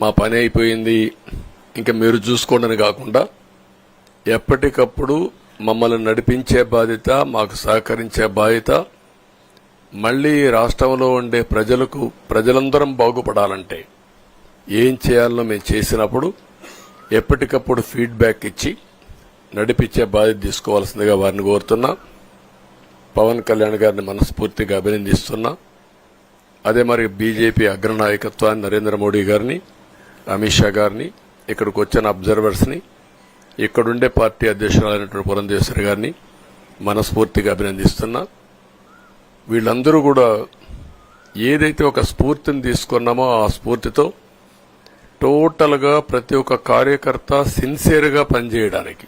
మా పని అయిపోయింది. ఇంకా మీరు చూసుకోండి కాకుండా ఎప్పటికప్పుడు మమ్మల్ని నడిపించే బాధ్యత మాకు సహకరించే బాధ్యత మళ్ళీ రాష్ట్రంలో ఉండే ప్రజలకు ప్రజలందరం బాగుపడాలంటే ఏం చేయాలో మేము చేసినప్పుడు ఎప్పటికప్పుడు ఫీడ్బ్యాక్ ఇచ్చి నడిపించే బాధ్యత తీసుకోవాల్సిందిగా వారిని కోరుతున్నా. పవన్ కళ్యాణ్ గారిని మనస్ఫూర్తిగా అభినందిస్తున్నా. అదే మరి బీజేపీ అగ్రనాయకత్వాన్ని నరేంద్ర మోడీ గారిని అమిత్ షా గారిని ఇక్కడికి వచ్చిన అబ్జర్వర్స్ని ఇక్కడుండే పార్టీ అధ్యక్షురాలైనటువంటి పురంధేశ్వరి గారిని మనస్ఫూర్తిగా అభినందిస్తున్నా. వీళ్ళందరూ కూడా ఏదైతే ఒక స్ఫూర్తిని తీసుకున్నామో ఆ స్ఫూర్తితో టోటల్గా ప్రతి ఒక్క కార్యకర్త సిన్సియర్గా పనిచేయడానికి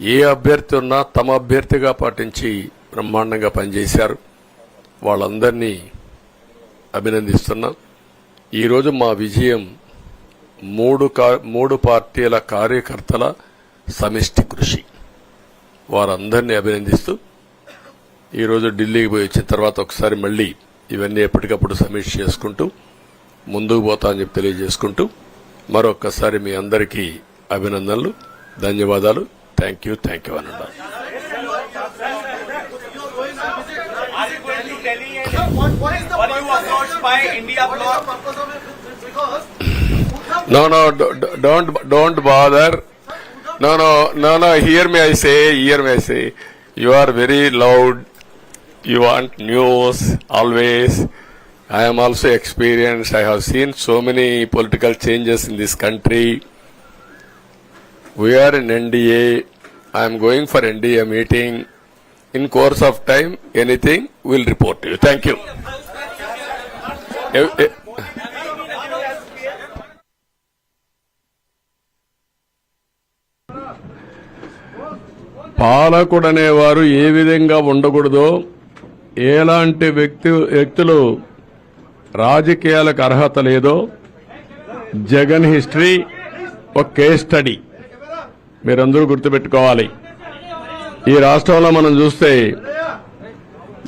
ఏ అభ్యర్థి ఉన్నా తమ అభ్యర్థిగా పాటించి బ్రహ్మాండంగా పనిచేశారు. వాళ్ళందరినీ అభినందిస్తున్నా. ఈరోజు మా విజయం మూడు కా- మూడు పార్టీల కార్యకర్తల సమిష్టి కృషి. వారందరినీ అభినందిస్తూ ఈరోజు ఢిల్లీకి పోయి వచ్చిన తర్వాత ఒకసారి మళ్ళీ ఇవన్నీ ఎప్పటికప్పుడు సమీక్ష చేసుకుంటూ ముందుకు పోతా అని చెప్పి తెలియజేసుకుంటూ మరొక్కసారి మీ అందరికీ అభినందనలు ధన్యవాదాలు. థ్యాంక్ యూ థ్యాంక్ యూ అనండి Are No, no, don't, don't bother. No, no, no, no, hear me, I say, hear me, I say. You are very loud. You want news, always. I am also experienced. I have seen so many political changes in this country. We are in NDA. I am going for NDA meeting. In course of time, anything, we'll report to you. Thank you. Eh, అనేవారు ఏ విధంగా ఉండకూడదో ఎలాంటి వ్యక్తి వ్యక్తులు రాజకీయాలకు అర్హత లేదో Jagan history ఒక case study. మీరందరూ గుర్తుపెట్టుకోవాలి. ఈ రాష్ట్రంలో మనం చూస్తే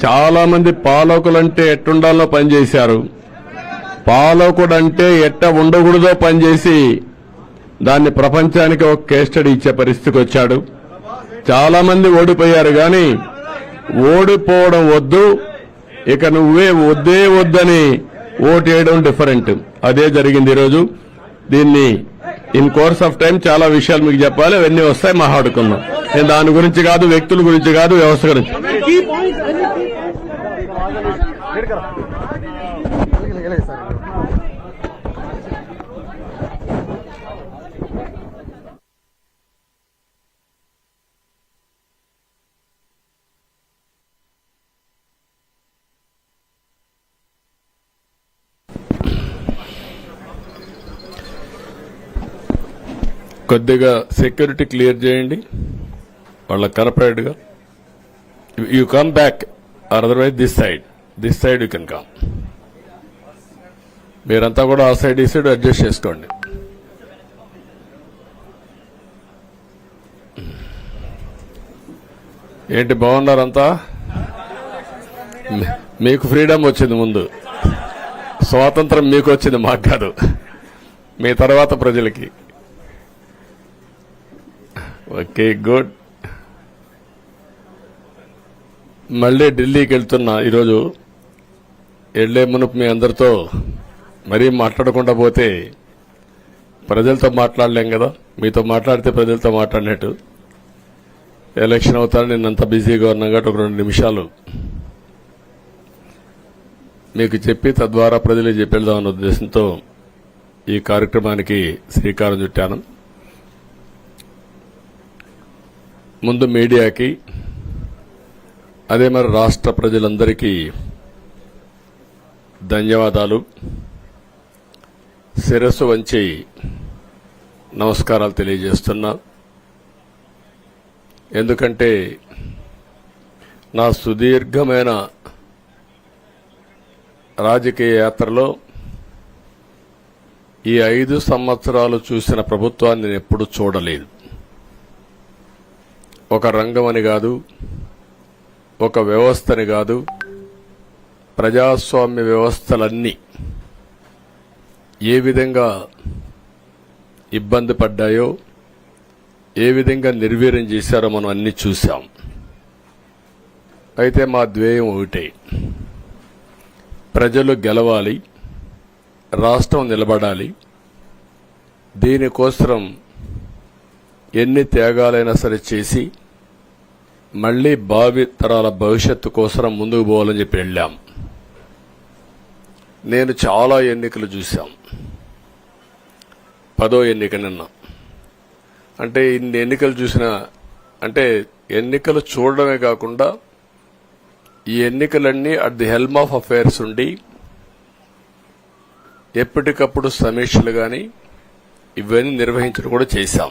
చాలా మంది పాలకులంటే ఎట్టుండాలో పనిచేశారు. పాలకుడు అంటే ఎట్ట ఉండకూడదో పనిచేసి దాన్ని ప్రపంచానికి ఒక కేస్ స్టడీ ఇచ్చే పరిస్థితికి వచ్చాడు. చాలా మంది ఓడిపోయారు గాని ఓడిపోవడం వద్దు. ఇక నువ్వే వద్దే వద్దని ఓటేయడం డిఫరెంట్. అదే జరిగింది ఈరోజు. దీన్ని ఇన్ కోర్స్ ఆఫ్ టైం చాలా విషయాలు మీకు చెప్పాలి. అవన్నీ వస్తాయి. మాట్లాడుకుందాం నేను దాని గురించి కాదు వ్యక్తుల గురించి కాదు వ్యవస్థ గురించి. కొద్దిగా సెక్యూరిటీ క్లియర్ చేయండి. వాళ్ళ కనపడేట్ you come back or otherwise this side this side you can come మీరంతా కూడా ఆ సైడ్ ఈ సైడ్ అడ్జస్ట్ చేసుకోండి. ఏంటి బాగున్నారంతా? మీకు ఫ్రీడమ్ వచ్చింది ముందు. స్వాతంత్రం మీకు వచ్చింది మాకు కాదు. మీ తర్వాత ప్రజలకి. Okay good. మళ్ళీ ఢిల్లీకి వెళ్తున్నా ఈరోజు. వెళ్ళే మునుపు మీ అందరితో మరీ మాట్లాడకుండా పోతే ప్రజలతో మాట్లాడలేం కదా? మీతో మాట్లాడితే ప్రజలతో మాట్లాడినట్టు. ఎలక్షన్ అవుతాను నేను అంత బిజీగా ఉన్నా కాబట్టి ఒక రెండు నిమిషాలు. మీకు చెప్పి తద్వారా ప్రజలకు చెప్పేద్దామన్న ఉద్దేశంతో ఈ కార్యక్రమానికి శ్రీకారం చుట్టాను. ముందు మీడియాకి అదే మరి రాష్ట్ర ప్రజలందరికీ ధన్యవాదాలు. శిరస్సు వంచి నమస్కారాలు తెలియజేస్తున్నా. ఎందుకంటే నా సుదీర్ఘమైన రాజకీయ యాత్రలో ఈ ఐదు సంవత్సరాలు చూసిన ప్రభుత్వాన్ని నేను ఎప్పుడూ చూడలేదు. ఒక రంగం అని కాదు ఒక వ్యవస్థని కాదు ప్రజాస్వామ్య వ్యవస్థలన్నీ ఏ విధంగా ఇబ్బంది పడ్డాయో ఏ విధంగా నిర్వీర్యం చేశారో మనం అన్ని చూశాం. అయితే మా ధ్యేయం ఒకటే. ప్రజలు గెలవాలి రాష్ట్రం నిలబడాలి దీనికోసం ఎన్ని త్యాగాలైనా సరే చేసి మళ్ళీ భావి తరాల భవిష్యత్తు కోసం ముందుకు పోవాలని చెప్పి వెళ్ళాం. నేను చాలా ఎన్నికలు చూశాం. పదో ఎన్నిక నిన్న. అంటే ఇన్ని ఎన్నికలు చూసిన అంటే ఎన్నికలు చూడడమే కాకుండా ఈ ఎన్నికలన్నీ at the helm of affairs ఉండి ఎప్పటికప్పుడు సమీక్షలు కానీ ఇవన్నీ నిర్వహించడం కూడా చేశాం.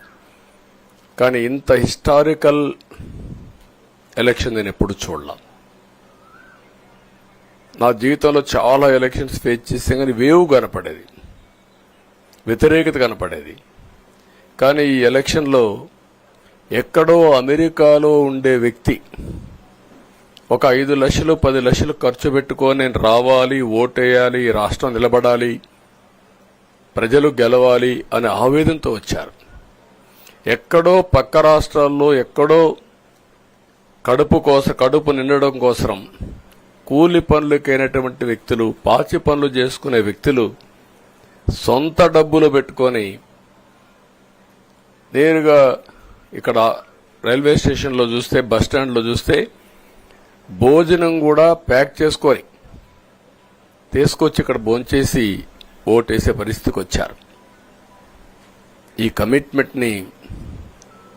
కానీ ఇంత హిస్టారికల్ ఎలక్షన్ నేను ఎప్పుడు చూడలా. నా జీవితంలో చాలా ఎలక్షన్స్ ఫేస్ చేసాం కానీ వేవ్ కనపడేది. వ్యతిరేకత కనపడేది. కానీ ఈ ఎలక్షన్లో ఎక్కడో అమెరికాలో ఉండే వ్యక్తి ఒక ఐదు లక్షలు పది లక్షలు ఖర్చు పెట్టుకొని నేను రావాలి ఓటేయాలి రాష్ట్రం నిలబడాలి ప్రజలు గెలవాలి అనే ఆవేదనతో వచ్చారు. ఎక్కడో పక్క రాష్ట్రాల్లో ఎక్కడో కడుపు కోసం కడుపు నిండడం కోసరం కూలి పనులకైనటువంటి వ్యక్తులు పాచి పనులు చేసుకునే వ్యక్తులు సొంత డబ్బులు పెట్టుకొని నేరుగా ఇక్కడ రైల్వే స్టేషన్లో చూస్తే బస్ స్టాండ్లో చూస్తే భోజనం కూడా ప్యాక్ చేసుకొని తీసుకొచ్చి ఇక్కడ భోంచేసి ఓటేసే పరిస్థితికి వచ్చారు. ఈ కమిట్మెంట్ని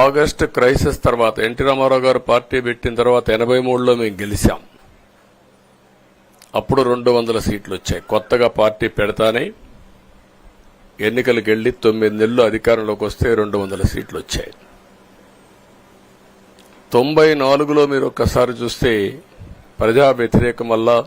ఆగస్టు క్రైసిస్ తర్వాత ఎన్టీ రామారావు గారు పార్టీ పెట్టిన తర్వాత ఎనభై మూడులో మేము గెలిచాం. అప్పుడు రెండు వందల సీట్లు వచ్చాయి. కొత్తగా పార్టీ పెడతానే ఎన్నికలకు వెళ్ళి తొమ్మిది నెలలు అధికారంలోకి వస్తే రెండు వందల సీట్లు వచ్చాయి. తొంభై నాలుగులో మీరు ఒక్కసారి చూస్తే ప్రజా వ్యతిరేకం వల్ల